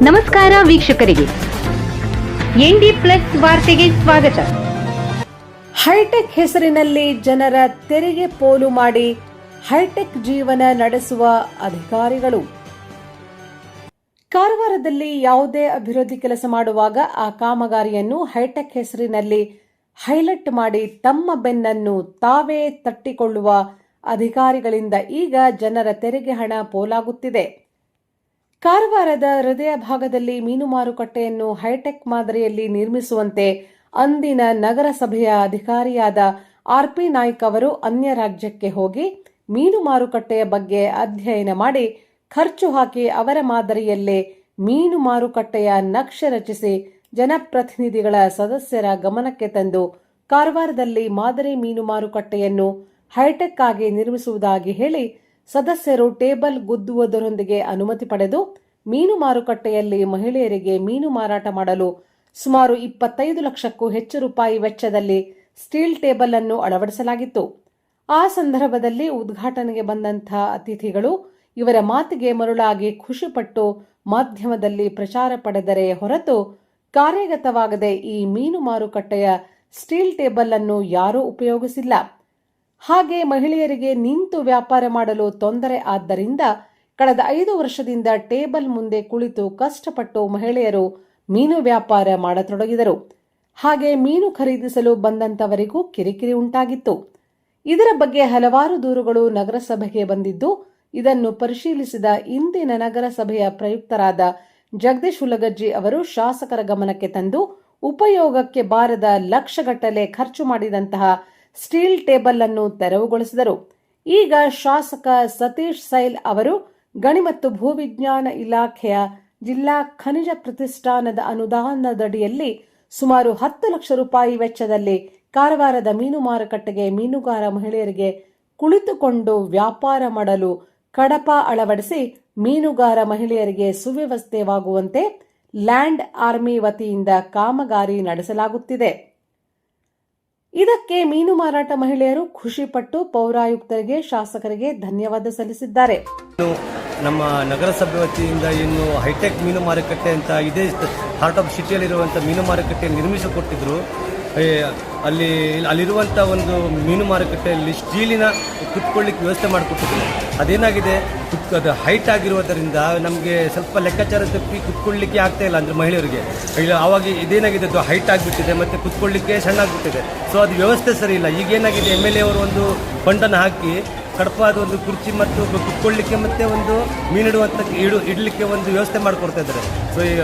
ನಮಸ್ಕಾರ ವೀಕ್ಷಕರಿಗೆ. ND plus ವಾರ್ತೆಗೆ ಸ್ವಾಗತ. ಹೈಟೆಕ್ ಹೆಸರಿನಲ್ಲಿ ಜನರ ತೆರಿಗೆ ಪೋಲು ಮಾಡಿ ಹೈಟೆಕ್ ಜೀವನ ನಡೆಸುವ ಅಧಿಕಾರಿಗಳು. ಕಾರವಾರದಲ್ಲಿ ಯಾವುದೇ ಅಭಿವೃದ್ಧಿ ಕೆಲಸ ಮಾಡುವಾಗ ಆ ಕಾಮಗಾರಿಯನ್ನು ಹೈಟೆಕ್ ಹೆಸರಿನಲ್ಲಿ ಹೈಲೈಟ್ ಮಾಡಿ ತಮ್ಮ ಬೆನ್ನನ್ನು ತಾವೇ ತಟ್ಟಿಕೊಳ್ಳುವ ಅಧಿಕಾರಿಗಳಿಂದ ಈಗ ಜನರ ತೆರಿಗೆ ಹಣ ಪೋಲಾಗುತ್ತಿದೆ. ಕಾರವಾರದ ಹೃದಯ ಭಾಗದಲ್ಲಿ ಮೀನು ಮಾರುಕಟ್ಟೆಯನ್ನು ಹೈಟೆಕ್ ಮಾದರಿಯಲ್ಲಿ ನಿರ್ಮಿಸುವಂತೆ ಅಂದಿನ ನಗರಸಭೆಯ ಅಧಿಕಾರಿಯಾದ ಆರ್ ಪಿ ನಾಯ್ಕ್ ಅವರು ಅನ್ಯ ರಾಜ್ಯಕ್ಕೆ ಹೋಗಿ ಮೀನು ಮಾರುಕಟ್ಟೆಯ ಬಗ್ಗೆ ಅಧ್ಯಯನ ಮಾಡಿ ಖರ್ಚು ಹಾಕಿ ಅವರ ಮಾದರಿಯಲ್ಲೇ ಮೀನು ಮಾರುಕಟ್ಟೆಯ ನಕ್ಷೆ ರಚಿಸಿ ಜನಪ್ರತಿನಿಧಿಗಳ ಸದಸ್ಯರ ಗಮನಕ್ಕೆ ತಂದು ಕಾರವಾರದಲ್ಲಿ ಮಾದರಿ ಮೀನು ಮಾರುಕಟ್ಟೆಯನ್ನು ಹೈಟೆಕ್ ಆಗಿ ನಿರ್ಮಿಸುವುದಾಗಿ ಹೇಳಿ ಸದಸ್ಯರು ಟೇಬಲ್ ಗುದ್ದುವುದರೊಂದಿಗೆ ಅನುಮತಿ ಪಡೆದು ಮೀನು ಮಾರುಕಟ್ಟೆಯಲ್ಲಿ ಮಹಿಳೆಯರಿಗೆ ಮೀನು ಮಾರಾಟ ಮಾಡಲು ಸುಮಾರು ಇಪ್ಪತ್ತೈದು ಲಕ್ಷಕ್ಕೂ ಹೆಚ್ಚು ರೂಪಾಯಿ ವೆಚ್ಚದಲ್ಲಿ ಸ್ಟೀಲ್ ಟೇಬಲ್ ಅನ್ನು ಅಳವಡಿಸಲಾಗಿತ್ತು. ಆ ಸಂದರ್ಭದಲ್ಲಿ ಉದ್ಘಾಟನೆಗೆ ಬಂದಂಥ ಅತಿಥಿಗಳು ಇವರ ಮಾತಿಗೆ ಮರುಳಾಗಿ ಖುಷಿಪಟ್ಟು ಮಾಧ್ಯಮದಲ್ಲಿ ಪ್ರಚಾರ ಪಡೆದರೆ ಹೊರತು ಕಾರ್ಯಗತವಾಗದೆ ಈ ಮೀನು ಮಾರುಕಟ್ಟೆಯ ಸ್ಟೀಲ್ ಟೇಬಲ್ ಅನ್ನು ಯಾರೂ ಉಪಯೋಗಿಸಿಲ್ಲ. ಹಾಗೆ ಮಹಿಳೆಯರಿಗೆ ನಿಂತು ವ್ಯಾಪಾರ ಮಾಡಲು ತೊಂದರೆ ಆದ್ದರಿಂದ ಕಳೆದ ಐದು ವರ್ಷದಿಂದ ಟೇಬಲ್ ಮುಂದೆ ಕುಳಿತು ಕಷ್ಟಪಟ್ಟು ಮಹಿಳೆಯರು ಮೀನು ವ್ಯಾಪಾರ ಮಾಡತೊಡಗಿದರು. ಹಾಗೆ ಮೀನು ಖರೀದಿಸಲು ಬಂದಂತವರಿಗೂ ಕಿರಿಕಿರಿ ಉಂಟಾಗಿತ್ತು. ಇದರ ಬಗ್ಗೆ ಹಲವಾರು ದೂರುಗಳು ನಗರಸಭೆಗೆ ಬಂದಿದ್ದು, ಇದನ್ನು ಪರಿಶೀಲಿಸಿದ ಇಂದಿನ ನಗರಸಭೆಯ ಪ್ರಯುಕ್ತರಾದ ಜಗದೀಶ್ ಉಲಗಜ್ಜಿ ಅವರು ಶಾಸಕರ ಗಮನಕ್ಕೆ ತಂದು, ಉಪಯೋಗಕ್ಕೆ ಬಾರದ ಲಕ್ಷಗಟ್ಟಲೆ ಖರ್ಚು ಮಾಡಿದಂತಹ ಸ್ಟೀಲ್ ಟೇಬಲ್ ಅನ್ನು ತೆರವುಗೊಳಿಸಿದರು. ಈಗ ಶಾಸಕ ಸತೀಶ್ ಸೈಲ್ ಅವರು ಗಣಿ ಮತ್ತು ಭೂವಿಜ್ಞಾನ ಇಲಾಖೆಯ ಜಿಲ್ಲಾ ಖನಿಜ ಪ್ರತಿಷ್ಠಾನದ ಅನುದಾನದಡಿಯಲ್ಲಿ ಸುಮಾರು ಹತ್ತು ಲಕ್ಷ ರೂಪಾಯಿ ವೆಚ್ಚದಲ್ಲಿ ಕಾರವಾರದ ಮೀನು ಮಾರುಕಟ್ಟೆಗೆ ಮೀನುಗಾರ ಮಹಿಳೆಯರಿಗೆ ಕುಳಿತುಕೊಂಡು ವ್ಯಾಪಾರ ಮಾಡಲು ಕಡಪ ಅಳವಡಿಸಿ ಮೀನುಗಾರ ಮಹಿಳೆಯರಿಗೆ ಸುವ್ಯವಸ್ಥೆವಾಗುವಂತೆ ಲ್ಯಾಂಡ್ ಆರ್ಮಿ ವತಿಯಿಂದ ಕಾಮಗಾರಿ ನಡೆಸಲಾಗುತ್ತಿದೆ. ಇದಕ್ಕೆ ಮೀನು ಮಾರಾಟ ಮಹಿಳೆಯರು ಖುಷಿಪಟ್ಟು ಪೌರಾಯುಕ್ತರಿಗೆ ಶಾಸಕರಿಗೆ ಧನ್ಯವಾದ ಸಲ್ಲಿಸಿದ್ದಾರೆ. ನಮ್ಮ ನಗರಸಭೆ ವತಿಯಿಂದ ಇನ್ನು ಹೈಟೆಕ್ ಮೀನು ಮಾರುಕಟ್ಟೆ ಅಂತ ಇದೇ. ಹಾರ್ಟ್ ಆಫ್ ಸಿಟಿಯಲ್ಲಿರುವಂಥ ಮೀನು ಮಾರುಕಟ್ಟೆ ನಿರ್ಮಿಸಿಕೊಟ್ಟಿದ್ರು. ಅಲ್ಲಿ ಅಲ್ಲಿರುವಂಥ ಒಂದು ಮೀನು ಮಾರುಕಟ್ಟೆಯಲ್ಲಿ ಸ್ಟೀಲಿನ ಕುತ್ಕೊಳ್ಳಿಕ್ಕೆ ವ್ಯವಸ್ಥೆ ಮಾಡಿಕೊಟ್ಟಿದ್ರು. ಅದೇನಾಗಿದೆ? ಅದು ಹೈಟ್ ಆಗಿರುವುದರಿಂದ ನಮಗೆ ಸ್ವಲ್ಪ ಲೆಕ್ಕಾಚಾರ ತಪ್ಪಿ ಕುತ್ಕೊಳ್ಳಿಕ್ಕೆ ಆಗ್ತಾ ಇಲ್ಲ ಅಂದರೆ ಮಹಿಳೆಯರಿಗೆ. ಇಲ್ಲ, ಆವಾಗ ಇದೇನಾಗಿದೆ? ಅದು ಹೈಟ್ ಆಗಿಬಿಟ್ಟಿದೆ ಮತ್ತು ಕುತ್ಕೊಳ್ಳಿಕ್ಕೆ ಸಣ್ಣ ಆಗಿಬಿಟ್ಟಿದೆ ಸೊ ಅದು ವ್ಯವಸ್ಥೆ ಸರಿ ಇಲ್ಲ. ಈಗೇನಾಗಿದೆ? ಎಂ ಎಲ್ ಎ ಅವರು ಒಂದು ಫಂಡನ್ನು ಹಾಕಿ ಕಡಪಾದ ಒಂದು ಕುರ್ಚಿ ಮತ್ತು ಕುತ್ಕೊಳ್ಳಿಕ್ಕೆ ಮತ್ತೆ ಒಂದು ಮೀನಿಡುವಂಥ ಇಡು ಇಡಲಿಕ್ಕೆ ಒಂದು ವ್ಯವಸ್ಥೆ ಮಾಡಿಕೊಡ್ತಾ ಇದ್ದಾರೆ. ಸೊ ಈಗ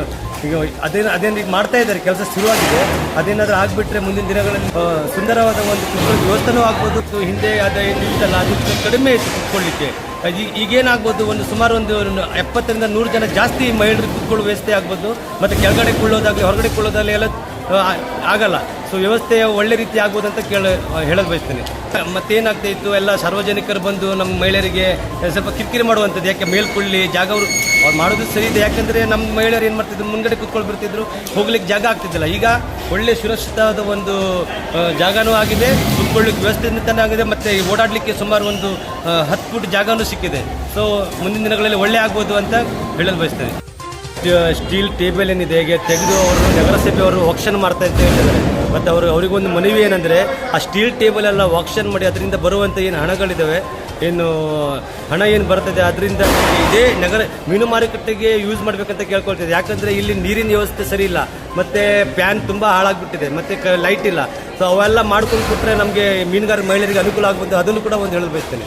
ಅದೇನು ಅದೇನು ಈಗ ಮಾಡ್ತಾ ಇದ್ದಾರೆ, ಕೆಲಸ ಶುರುವಾಗಿದೆ. ಅದೇನಾದ್ರೂ ಆಗಿಬಿಟ್ರೆ ಮುಂದಿನ ದಿನಗಳಲ್ಲಿ ಸುಂದರವಾದ ಒಂದು ಕುತ್ಕೊಳ್ಳಿ ವ್ಯವಸ್ಥೆನೂ ಆಗ್ಬೋದು. ಹಿಂದೆ ಅದು ಏನು ಇತ್ತಲ್ಲ, ಅದು ಕಡಿಮೆ ಇತ್ತು ಕುತ್ಕೊಳ್ಳಿಕ್ಕೆ. ಈಗ ಈಗೇನಾಗ್ಬೋದು, ಒಂದು ಸುಮಾರು ಒಂದು ಎಪ್ಪತ್ತರಿಂದ ನೂರು ಜನ ಜಾಸ್ತಿ ಮಹಿಳೆಯರು ಕುತ್ಕೊಳ್ಳೋ ವ್ಯವಸ್ಥೆ ಆಗ್ಬೋದು. ಮತ್ತು ಕೆಳಗಡೆ ಕೊಳ್ಳೋದಾಗಲಿ ಹೊರಗಡೆ ಕೊಳ್ಳೋದಾಗಲಿ ಎಲ್ಲ ಆಗಲ್ಲ. ಸೊ ವ್ಯವಸ್ಥೆ ಒಳ್ಳೆ ರೀತಿ ಆಗ್ಬೋದಂತ ಕೇಳ ಹೇಳಕ್ ಬಯಸ್ತೇನೆ. ಮತ್ತೇನಾಗ್ತಾ ಇತ್ತು, ಎಲ್ಲ ಸಾರ್ವಜನಿಕರು ಬಂದು ನಮ್ಮ ಮಹಿಳೆಯರಿಗೆ ಸ್ವಲ್ಪ ಕಿರಿಕಿರಿ ಮಾಡುವಂಥದ್ದು, ಯಾಕೆ ಮೇಲ್ಕೊಳ್ಳಿ, ಜಾಗ ಅವರು, ಅವ್ರು ಮಾಡೋದು ಸರಿ ಇದೆ, ಯಾಕೆಂದರೆ ನಮ್ಮ ಮಹಿಳೆಯರು ಏನು ಮಾಡ್ತಿದ್ರು ಮುಂದ್ಗಡೆ ಕುತ್ಕೊಂಡು ಬರ್ತಿದ್ರು ಹೋಗ್ಲಿಕ್ಕೆ ಜಾಗ ಆಗ್ತಿದ್ದಿಲ್ಲ. ಈಗ ಒಳ್ಳೆ ಸುರಕ್ಷಿತವಾದ ಒಂದು ಜಾಗನೂ ಆಗಿದೆ ಕುತ್ಕೊಳ್ಳಿಕ್ಕೆ ವ್ಯವಸ್ಥೆ ಆಗಿದೆ, ಮತ್ತು ಓಡಾಡಲಿಕ್ಕೆ ಸುಮಾರು ಒಂದು ಹತ್ತು ಫುಟ್ ಜಾಗನೂ ಸಿಕ್ಕಿದೆ. ಸೊ ಮುಂದಿನ ದಿನಗಳಲ್ಲಿ ಒಳ್ಳೆ ಆಗ್ಬೋದು ಅಂತ ಹೇಳಲು ಬಯಸ್ತೇನೆ. ಸ್ಟೀಲ್ ಟೇಬಲ್ ಏನಿದೆ, ಹೇಗೆ ತೆಗೆದು ಅವರು ನಗರಸಭೆಯವರು ಆಕ್ಷನ್ ಮಾಡ್ತಾ ಅಂತ ಹೇಳಿದ್ದಾರೆ. ಮತ್ತು ಅವರು ಅವರಿಗೊಂದು ಮನವಿ ಏನಂದರೆ, ಆ ಸ್ಟೀಲ್ ಟೇಬಲ್ ಎಲ್ಲ ಆಕ್ಷನ್ ಮಾಡಿ ಅದರಿಂದ ಬರುವಂಥ ಏನು ಹಣಗಳಿದ್ದಾವೆ ಏನು ಹಣ ಏನು ಬರ್ತದೆ, ಅದರಿಂದ ಇದೇ ನಗರ ಮೀನು ಮಾರುಕಟ್ಟೆಗೆ ಯೂಸ್ ಮಾಡಬೇಕಂತ ಕೇಳ್ಕೊಳ್ತಿದ್ದೆ. ಯಾಕಂದರೆ ಇಲ್ಲಿ ನೀರಿನ ವ್ಯವಸ್ಥೆ ಸರಿ ಇಲ್ಲ, ಮತ್ತು ಪ್ಯಾನ್ ತುಂಬ ಹಾಳಾಗ್ಬಿಟ್ಟಿದೆ, ಮತ್ತು ಕ ಲೈಟ್ ಇಲ್ಲ. ಸೊ ಅವೆಲ್ಲ ಮಾಡ್ಕೊಂಡು ಕೊಟ್ಟರೆ ನಮಗೆ ಮೀನುಗಾರ ಮಹಿಳೆಯರಿಗೆ ಅನುಕೂಲ ಆಗ್ಬೋದು, ಅದನ್ನು ಕೂಡ ಒಂದು ಹೇಳಲು ಬಯಸ್ತೇನೆ.